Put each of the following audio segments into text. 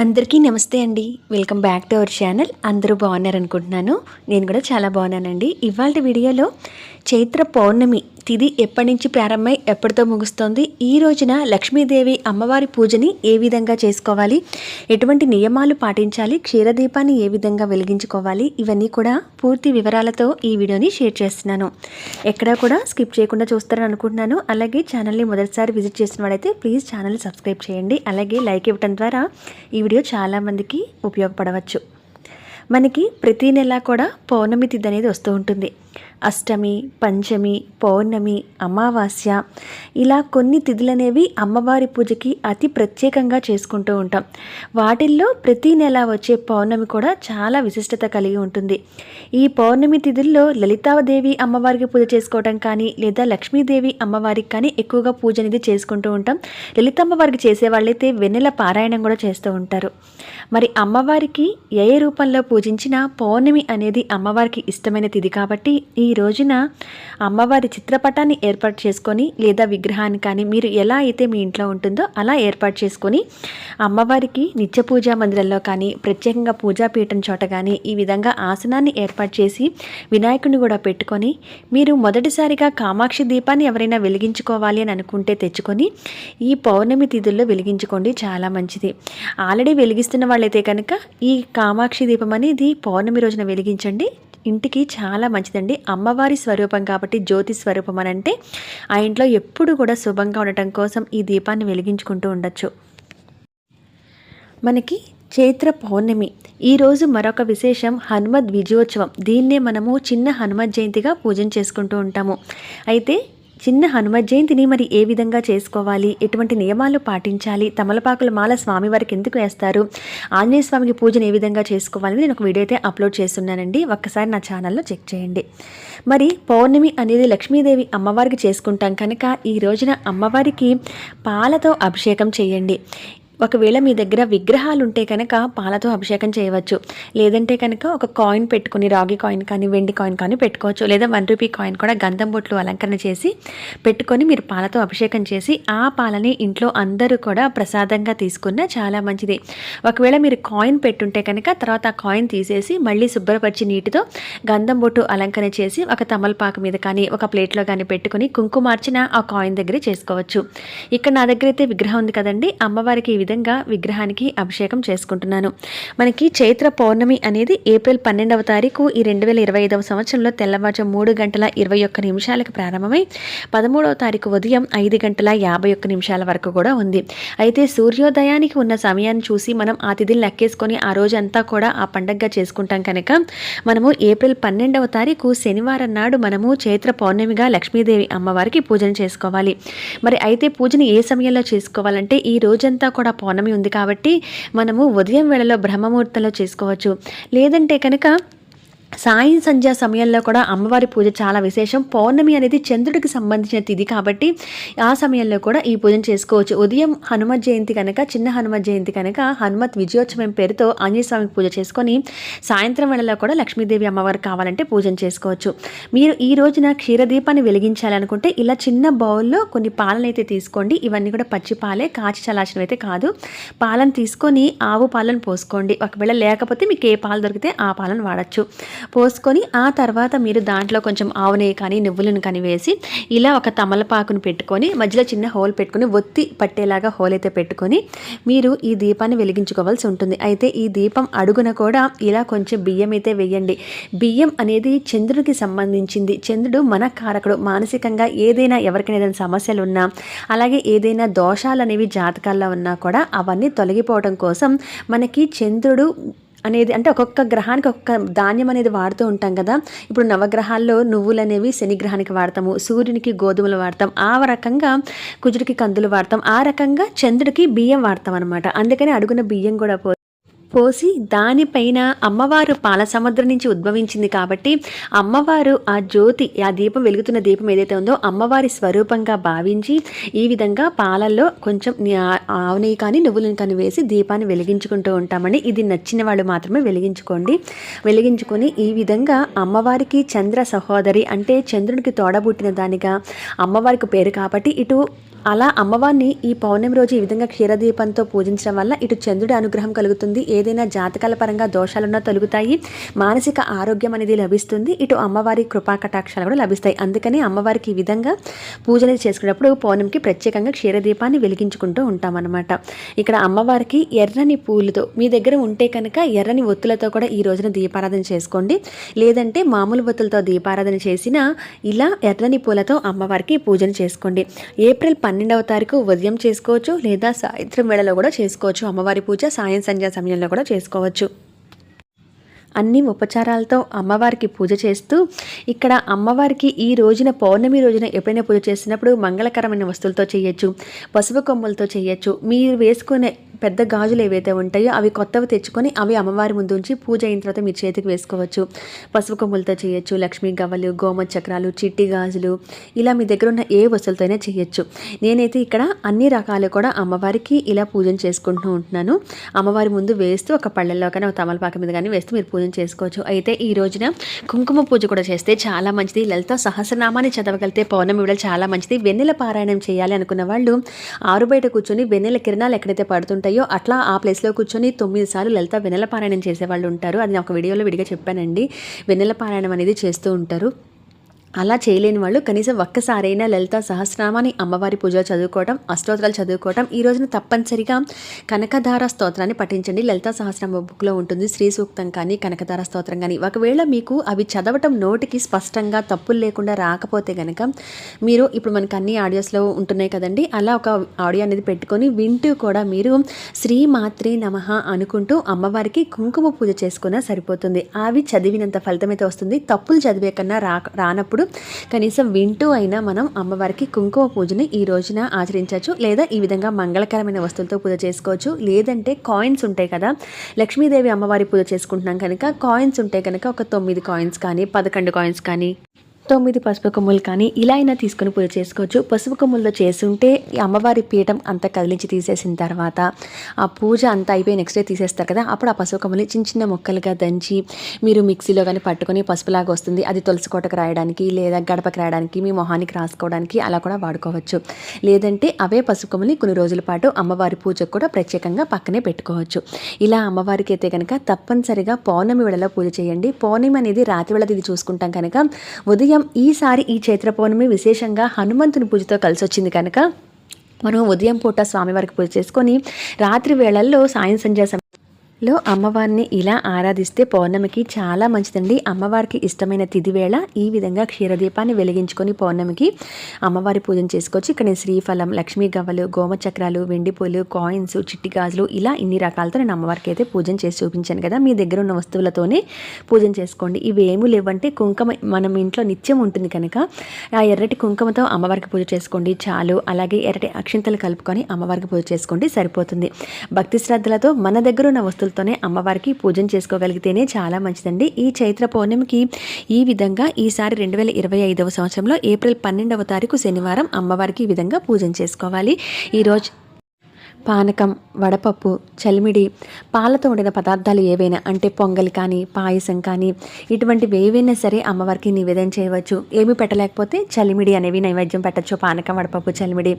అందరికీ నమస్తే అండి. Welcome back to our channel అందరూ బాగున్నారనుకుంటున్నాను నేను కూడా చాలా బాగున్నానండి. ఇవాళ వీడియోలో చైత్ర పౌర్ణమి తిది ఎప్పటి నుంచి ప్రారంభమై ఎప్పటితో ముగుస్తోంది? ఈ రోజున లక్ష్మీదేవి అమ్మవారి పూజని ఏ విధంగా చేసుకోవాలి? ఎటువంటి నియమాలు పాటించాలి? క్షీరదీపాన్ని ఏ విధంగా వెలిగించుకోవాలి? ఇవన్నీ కూడా పూర్తి వివరాలతో ఈ వీడియోని షేర్ చేస్తున్నాను. ఎక్కడా కూడా స్కిప్ చేయకుండా చూస్తారని అనుకుంటున్నాను. అలాగే ఛానల్ని మొదటిసారి విజిట్ చేసిన వాడైతే ప్లీజ్ ఛానల్ని సబ్స్క్రైబ్ చేయండి. అలాగే లైక్ ఇవ్వడం ద్వారా ఈ వీడియో చాలామందికి ఉపయోగపడవచ్చు. మనకి ప్రతీ నెల కూడా పౌర్ణమి తిథి అనేది వస్తూ ఉంటుంది. అష్టమి పంచమి పౌర్ణమి అమావాస్య ఇలా కొన్ని తిథులనేవి అమ్మవారి పూజకి అతి ప్రత్యేకంగా చేసుకుంటూ ఉంటాం. వాటిల్లో ప్రతి నెల వచ్చే పౌర్ణమి కూడా చాలా విశిష్టత కలిగి ఉంటుంది. ఈ పౌర్ణమి తిథుల్లో లలితాదేవి అమ్మవారికి పూజ చేసుకోవటం కానీ లేదా లక్ష్మీదేవి అమ్మవారికి కానీ ఎక్కువగా పూజ అనేది చేసుకుంటూ ఉంటాం. లలితమ్మవారికి చేసే చేసేవాళ్ళైతే వెన్నెల పారాయణం కూడా చేస్తూ ఉంటారు. మరి అమ్మవారికి ఏ రూపంలో పూజించినా పౌర్ణమి అనేది అమ్మవారికి ఇష్టమైన తిథి కాబట్టి ఈ రోజున అమ్మవారి చిత్రపటాన్ని ఏర్పాటు చేసుకొని లేదా విగ్రహాన్ని కానీ మీరు ఎలా అయితే మీ ఇంట్లో ఉంటుందో అలా ఏర్పాటు చేసుకొని అమ్మవారికి నిత్య పూజా మందిరంలో కానీ ప్రత్యేకంగా పూజాపీఠం చోట కానీ ఈ విధంగా ఆసనాన్ని ఏర్పాటు చేసి వినాయకుడిని కూడా పెట్టుకొని మీరు మొదటిసారిగా కామాక్షి దీపాన్ని ఎవరైనా వెలిగించుకోవాలి అని అనుకుంటే తెచ్చుకొని ఈ పౌర్ణమి తిథుల్లో వెలిగించుకోండి. చాలా మంచిది. ఆల్రెడీ వెలిగిస్తున్న వాళ్ళైతే కనుక ఈ కామాక్షి దీపం అనేది పౌర్ణమి రోజున వెలిగించండి. ఇంటికి చాలా మంచిదండి. అమ్మవారి స్వరూపం కాబట్టి జ్యోతి స్వరూపం అని అంటే ఆ ఇంట్లో ఎప్పుడు కూడా శుభంగా ఉండటం కోసం ఈ దీపాన్ని వెలిగించుకుంటూ ఉండొచ్చు. మనకి చైత్ర పౌర్ణమి. ఈరోజు మరొక విశేషం హనుమద్ విజయోత్సవం దీన్నే మనము చిన్న హనుమత్ జయంతిగా పూజన చేసుకుంటూ ఉంటాము. అయితే చిన్న హనుమత్ జయంతిని మరి ఏ విధంగా చేసుకోవాలి? ఎటువంటి నియమాలు పాటించాలి? తమలపాకుల మాల స్వామి వారికి ఎందుకు వేస్తారు? ఆంజనేయ స్వామికి పూజను ఏ విధంగా చేసుకోవాలి నేను ఒక వీడియో అయితే అప్లోడ్ చేస్తున్నానండి. ఒక్కసారి నా ఛానల్లో చెక్ చేయండి. మరి పౌర్ణమి అనేది లక్ష్మీదేవి అమ్మవారికి చేసుకుంటాం కనుక ఈ రోజున అమ్మవారికి పాలతో అభిషేకం చేయండి. ఒకవేళ మీ దగ్గర విగ్రహాలు ఉంటే కనుక పాలతో అభిషేకం చేయవచ్చు. లేదంటే కనుక ఒక కాయిన్ పెట్టుకుని రాగి కాయిన్ కానీ వెండి కాయిన్ కానీ పెట్టుకోవచ్చు. లేదా వన్ రూపీ కాయిన్ కూడా గంధం బొట్లు అలంకరణ చేసి పెట్టుకొని మీరు పాలతో అభిషేకం చేసి ఆ పాలని ఇంట్లో అందరూ కూడా ప్రసాదంగా తీసుకున్న చాలా మంచిది. ఒకవేళ మీరు కాయిన్ పెట్టుంటే కనుక తర్వాత ఆ కాయిన్ తీసేసి మళ్ళీ శుభ్రపరిచి నీటితో గంధం బొట్టు అలంకరణ చేసి ఒక తమలపాకు మీద కానీ ఒక ప్లేట్లో కానీ పెట్టుకొని కుంకుమార్చిన ఆ కాయిన్ దగ్గర చేసుకోవచ్చు. ఇక్కడ నా దగ్గర అయితే విగ్రహం ఉంది కదండి. అమ్మవారికి ఈ విధంగా విగ్రహానికి అభిషేకం చేసుకుంటున్నాను. మనకి చైత్ర పౌర్ణమి అనేది ఏప్రిల్ పన్నెండవ తారీఖు ఈ రెండు వేల ఇరవై ఐదవ సంవత్సరంలో తెల్లవారు మూడు గంటల ఇరవై ఒక్క నిమిషాలకు ప్రారంభమై పదమూడవ తారీఖు ఉదయం ఐదు గంటల యాభై ఒక్క నిమిషాల వరకు కూడా ఉంది. అయితే సూర్యోదయానికి ఉన్న సమయాన్ని చూసి మనం ఆ తిథిని లెక్కేసుకొని ఆ రోజంతా కూడా ఆ పండగగా చేసుకుంటాం కనుక మనము ఏప్రిల్ పన్నెండవ తారీఖు శనివారం నాడు మనము చైత్ర పౌర్ణమిగా లక్ష్మీదేవి అమ్మవారికి పూజను చేసుకోవాలి. మరి అయితే పూజను ఏ సమయంలో చేసుకోవాలంటే ఈ రోజంతా కూడా పౌర్ణమి ఉంది కాబట్టి మనము ఉదయం వేళలో బ్రహ్మముహూర్తంలో చేసుకోవచ్చు. లేదంటే కనుక సాయం సంధ్యా సమయంలో కూడా అమ్మవారి పూజ చాలా విశేషం. పౌర్ణమి అనేది చంద్రుడికి సంబంధించిన తిథి కాబట్టి ఆ సమయంలో కూడా ఈ పూజను చేసుకోవచ్చు. ఉదయం హనుమ జయంతి కనుక చిన్న హనుమ జయంతి కనుక హనుమత్ విజయోత్సవం పేరుతో ఆంజనేయస్వామికి పూజ చేసుకొని సాయంత్రం వేళలో కూడా లక్ష్మీదేవి అమ్మవారు కావాలంటే పూజను చేసుకోవచ్చు. మీరు ఈ రోజున క్షీరదీపాన్ని వెలిగించాలనుకుంటే ఇలా చిన్న బౌల్లో కొన్ని పాలను అయితే తీసుకోండి. ఇవన్నీ కూడా పచ్చి పాలే కాచి చలాచనం అయితే కాదు. పాలను తీసుకొని ఆవు పాలను పోసుకోండి. ఒకవేళ లేకపోతే మీకు ఏ పాలు దొరికితే ఆ పాలను వాడచ్చు. పోసుకొని ఆ తర్వాత మీరు దాంట్లో కొంచెం ఆవు నెయ్యి కానీ నువ్వులను కానీ వేసి ఇలా ఒక తమలపాకును పెట్టుకొని మధ్యలో చిన్న హోల్ పెట్టుకొని ఒత్తి పట్టేలాగా హోల్ అయితే పెట్టుకొని మీరు ఈ దీపాన్ని వెలిగించుకోవాల్సి ఉంటుంది. అయితే ఈ దీపం అడుగున కూడా ఇలా కొంచెం బియ్యం అయితే వేయండి. బియ్యం అనేది చంద్రుడికి సంబంధించింది. చంద్రుడు మన కారకుడు. మానసికంగా ఏదైనా ఎవరికైనా ఏదైనా సమస్యలు ఉన్నా అలాగే ఏదైనా దోషాలు అనేవి జాతకాల్లో ఉన్నా కూడా అవన్నీ తొలగిపోవడం కోసం మనకి చంద్రుడు అనేది అంటే ఒక్కొక్క గ్రహానికి ఒక్కొక్క ధాన్యం అనేది వాడుతూ ఉంటాం కదా. ఇప్పుడు నవగ్రహాల్లో నువ్వులు అనేవి శనిగ్రహానికి వాడతాము సూర్యునికి గోధుమలు వాడతాం ఆ రకంగా కుజుడికి కందులు వాడతాం ఆ రకంగా చంద్రుడికి బియ్యం వాడతాం అనమాట అందుకని అడుగున బియ్యం కూడా పోసి దానిపైన అమ్మవారు పాల సముద్రం నుంచి ఉద్భవించింది కాబట్టి అమ్మవారు ఆ జ్యోతి ఆ దీపం వెలుగుతున్న దీపం ఏదైతే ఉందో అమ్మవారి స్వరూపంగా భావించి ఈ విధంగా పాలల్లో కొంచెం ఆవు నెయ్యి కానీ నువ్వులను కానీ వేసి దీపాన్ని వెలిగించుకుంటూ ఉంటామని ఇది నచ్చిన వాళ్ళు మాత్రమే వెలిగించుకోండి. వెలిగించుకొని ఈ విధంగా అమ్మవారికి చంద్ర సహోదరి అంటే చంద్రునికి తోడబుట్టిన దానిగా అమ్మవారికి పేరు కాబట్టి ఇటు అలా అమ్మవారిని ఈ పౌర్ణమి రోజు ఈ విధంగా క్షీరదీపంతో పూజించడం వల్ల ఇటు చంద్రుడి అనుగ్రహం కలుగుతుంది. ఏదైనా జాతకాల పరంగా దోషాలున్నా తొలుగుతాయి. మానసిక ఆరోగ్యం అనేది లభిస్తుంది. ఇటు అమ్మవారి కృపా కటాక్షాలు కూడా లభిస్తాయి. అందుకని అమ్మవారికి ఈ విధంగా పూజలు చేసుకునేటప్పుడు పౌర్ణమికి ప్రత్యేకంగా క్షీరదీపాన్ని వెలిగించుకుంటూ ఉంటామన్నమాట. ఇక్కడ అమ్మవారికి ఎర్రని పూలతో మీ దగ్గర ఉంటే కనుక ఎర్రని ఒత్తులతో కూడా ఈ రోజున దీపారాధన చేసుకోండి. లేదంటే మామూలు ఒత్తులతో దీపారాధన చేసినా ఇలా ఎర్రని పూలతో అమ్మవారికి పూజను చేసుకోండి. ఏప్రిల్ పన్నెండవ తారీఖు ఉదయం చేసుకోవచ్చు లేదా సాయంత్రం వేళలో కూడా చేసుకోవచ్చు. అమ్మవారి పూజ సాయం సంధ్యా సమయంలో కూడా చేసుకోవచ్చు. అన్ని ఉపచారాలతో అమ్మవారికి పూజ చేస్తూ ఇక్కడ అమ్మవారికి ఈ రోజున పౌర్ణమి రోజున ఎప్పుడైనా పూజ చేసినప్పుడు మంగళకరమైన వస్తువులతో చేయొచ్చు పసుపు కొమ్మలతో చేయొచ్చు. మీరు వేసుకునే పెద్ద గాజులు ఏవైతే ఉంటాయో అవి కొత్తవి తెచ్చుకొని అవి అమ్మవారి ముందు ఉంచి పూజ అయిన తర్వాత మీ చేతికి వేసుకోవచ్చు. పసుపు కొమ్ములతో చేయొచ్చు లక్ష్మీ గవ్వలు గోమ చక్రాలు చిట్టి గాజులు ఇలా మీ దగ్గర ఉన్న ఏ వస్తువులతో అయినా చేయొచ్చు. నేనైతే ఇక్కడ అన్ని రకాలు కూడా అమ్మవారికి ఇలా పూజను చేసుకుంటూ ఉంటున్నాను. అమ్మవారి ముందు వేస్తూ ఒక పళ్ళల్లో కానీ ఒక తమలపాక మీద కానీ వేస్తూ మీరు పూజ పూజను చేసుకోవచ్చు. అయితే ఈ రోజున కుంకుమ పూజ కూడా చేస్తే చాలా మంచిది. లలిత సహస్రనామాన్ని చదవగలిగితే పౌర్ణమి కూడా చాలా మంచిది. వెన్నెల పారాయణం చేయాలి అనుకున్న వాళ్ళు ఆరు బయట కూర్చొని వెన్నెల కిరణాలు ఎక్కడైతే పడుతుంటాయో అట్లా ఆ ప్లేస్లో కూర్చొని తొమ్మిది సార్లు లలిత వెన్నెల పారాయణం చేసేవాళ్ళు ఉంటారు. అది నేను ఒక వీడియోలో విడిగా చెప్పానండి. వెన్నెల పారాయణం అనేది చేస్తూ ఉంటారు. అలా చేయలేని వాళ్ళు కనీసం ఒక్కసారైనా లలిత సహస్రనామాని అమ్మవారి పూజ చదువుకోవడం అష్టోత్తరాలు చదువుకోవడం ఈ రోజున తప్పనిసరిగా కనకధార స్తోత్రాన్ని పఠించండి. లలిత సహస్రనామ బుక్లో ఉంటుంది శ్రీ సూక్తం కానీ కనకధార స్తోత్రం కానీ. ఒకవేళ మీకు అవి చదవటం నోటికి స్పష్టంగా తప్పులు లేకుండా రాకపోతే కనుక మీరు ఇప్పుడు మనకు అన్ని ఆడియోస్లో ఉంటున్నాయి కదండి అలా ఒక ఆడియో అనేది పెట్టుకొని వింటూ కూడా మీరు శ్రీ మాత్రే నమః అనుకుంటూ అమ్మవారికి కుంకుమ పూజ చేసుకున్నా సరిపోతుంది. అవి చదివినంత ఫలితం అయితే వస్తుంది. తప్పులు చదివే కన్నా రా రానప్పుడు కనీసం వింటూ అయినా మనం అమ్మవారికి కుంకుమ పూజని ఈ రోజున ఆచరించవచ్చు లేదా ఈ విధంగా మంగళకరమైన వస్తువులతో పూజ చేసుకోవచ్చు. లేదంటే కాయిన్స్ ఉంటాయి కదా లక్ష్మీదేవి అమ్మవారి పూజ చేసుకుంటున్నాం కనుక కాయిన్స్ ఉంటాయి కనుక ఒక తొమ్మిది కాయిన్స్ కానీ పదకొండు కాయిన్స్ కానీ తొమ్మిది పసుపు కొమ్ములు కానీ ఇలా అయినా తీసుకొని పూజ చేసుకోవచ్చు. పసుపు కొమ్ములతో చేసుంటే ఈ అమ్మవారి పీఠం అంతా కదిలించి తీసేసిన తర్వాత ఆ పూజ అంతా అయిపోయి నెక్స్ట్ డే తీసేస్తారు కదా. అప్పుడు ఆ పసుపు కొమ్ములు చిన్న చిన్న ముక్కలుగా దంచి మీరు మిక్సీలో కానీ పట్టుకొని పసుపులాగా వస్తుంది. అది తులసి కోటకు రాయడానికి లేదా గడపకి రాయడానికి మీ మొహానికి రాసుకోవడానికి అలా కూడా వాడుకోవచ్చు. లేదంటే అవే పసుపు కొమ్ములు కొన్ని రోజుల పాటు అమ్మవారి పూజకు కూడా ప్రత్యేకంగా పక్కనే పెట్టుకోవచ్చు. ఇలా అమ్మవారికి అయితే కనుక తప్పనిసరిగా పౌర్ణమి వేళలో పూజ చేయండి. పౌర్ణమి అనేది రాత్రి వేళ ఇది చూసుకుంటాం కనుక ఉదయం ఈసారి ఈ చైత్ర పౌర్ణమి విశేషంగా హనుమంతుని పూజతో కలిసి వచ్చింది కనుక. మనం ఉదయం పూట స్వామివారికి పూజ చేసుకొని రాత్రి వేళల్లో సాయం సంధ్యా లో అమ్మవారిని ఇలా ఆరాధిస్తే పౌర్ణమికి చాలా మంచిదండి. అమ్మవారికి ఇష్టమైన తిథి వేళ ఈ విధంగా క్షీరదీపాన్ని వెలిగించుకొని పౌర్ణమికి అమ్మవారి పూజను చేసుకోవచ్చు. ఇక్కడ నేను శ్రీఫలం లక్ష్మీ గవ్వలు గోమచక్రాలు వెండి పూలు కాయిన్స్ చిట్టి గాజులు ఇలా ఇన్ని రకాలతో నేను అమ్మవారికి అయితే పూజను చేసి చూపించాను కదా. మీ దగ్గర ఉన్న వస్తువులతోనే పూజను చేసుకోండి. ఇవి ఏమీ లేవంటే కుంకుమ మనం ఇంట్లో నిత్యం ఉంటుంది కనుక ఆ ఎర్రటి కుంకుమతో అమ్మవారికి పూజ చేసుకోండి. చాలు. అలాగే ఎర్రటి అక్షింతలు కలుపుకొని అమ్మవారికి పూజ చేసుకోండి. సరిపోతుంది. భక్తి శ్రద్ధలతో మన దగ్గర ఉన్న వస్తువులతోనే అమ్మవారికి పూజను చేసుకోగలిగితేనే చాలా మంచిదండి. ఈ చైత్ర పౌర్ణమికి ఈ విధంగా ఈసారి రెండు వేల ఇరవై ఐదవ సంవత్సరంలో ఏప్రిల్ పన్నెండవ తారీఖు శనివారం అమ్మవారికి ఈ విధంగా పూజను చేసుకోవాలి. ఈరోజు పానకం వడపప్పు చలిమిడి పాలతో వండిన పదార్థాలు ఏవైనా అంటే పొంగల్ కానీ పాయసం కానీ ఇటువంటివి ఏవైనా సరే అమ్మవారికి నివేదన చేయవచ్చు. ఏమి పెట్టలేకపోతే చలిమిడి అనేవి నైవేద్యం పెట్టచ్చు. పానకం వడపప్పు చలిమిడి.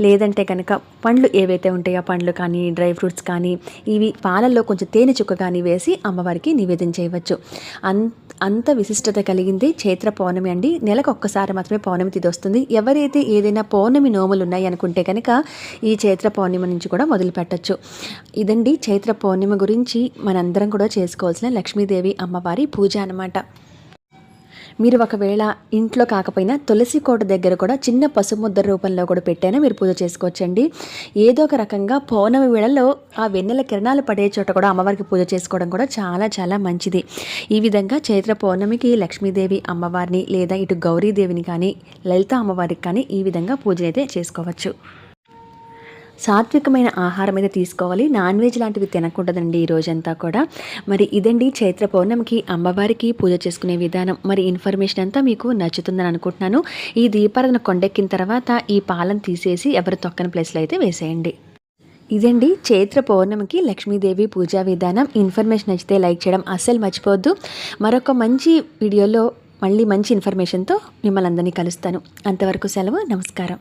లేదంటే కనుక పండ్లు ఏవైతే ఉంటాయో పండ్లు కానీ డ్రై ఫ్రూట్స్ కానీ ఇవి పాలల్లో కొంచెం తేనె చుక్క కానీ వేసి అమ్మవారికి నివేదన చేయవచ్చు. అంత అంత విశిష్టత కలిగింది చైత్ర పౌర్ణమి అండి. నెలకు ఒక్కసారి మాత్రమే పౌర్ణమి తిథి వస్తుంది. ఎవరైతే ఏదైనా పౌర్ణమి నోములు ఉన్నాయి అనుకుంటే కనుక ఈ చైత్ర పౌర్ణమి నుంచి కూడా మొదలు పెట్టచ్చు. ఇదండి చైత్ర పౌర్ణమి గురించి మనందరం కూడా చేసుకోవాల్సిన లక్ష్మీదేవి అమ్మవారి పూజ అన్నమాట. మీరు ఒకవేళ ఇంట్లో కాకపోయినా తులసి కోట దగ్గర కూడా చిన్న పసుముద్ర రూపంలో కూడా పెట్టైనా మీరు పూజ చేసుకోవచ్చండి. ఏదో ఒక రకంగా పౌర్ణమి వేళల్లో ఆ వెన్నెల కిరణాలు పడే చోట కూడా అమ్మవారికి పూజ చేసుకోవడం కూడా చాలా చాలా మంచిది. ఈ విధంగా చైత్ర పౌర్ణమికి లక్ష్మీదేవి అమ్మవారిని లేదా ఇటు గౌరీదేవిని కానీ లలిత అమ్మవారికి కానీ ఈ విధంగా పూజ అయితే చేసుకోవచ్చు. సాత్వికమైన ఆహారం అయితే తీసుకోవాలి. నాన్ వెజ్ లాంటివి తినకూడదండి ఈ రోజంతా కూడా. మరి ఇదండి చైత్ర పౌర్ణమికి అమ్మవారికి పూజ చేసుకునే విధానం. మరి ఇన్ఫర్మేషన్ అంతా మీకు నచ్చుతుందని అనుకుంటున్నాను. ఈ దీపారాధన కొండెక్కిన తర్వాత ఈ పాలను తీసేసి ఎవరు తొక్కని ప్లేస్లో అయితే వేసేయండి. ఇదండి చైత్ర పౌర్ణమికి లక్ష్మీదేవి పూజా విధానం. ఇన్ఫర్మేషన్ నచ్చితే లైక్ చేయడం అస్సలు మర్చిపోవద్దు. మరొక మంచి వీడియోలో మళ్ళీ మంచి ఇన్ఫర్మేషన్తో మిమ్మల్ని అందరినీ కలుస్తాను. అంతవరకు సెలవు నమస్కారం.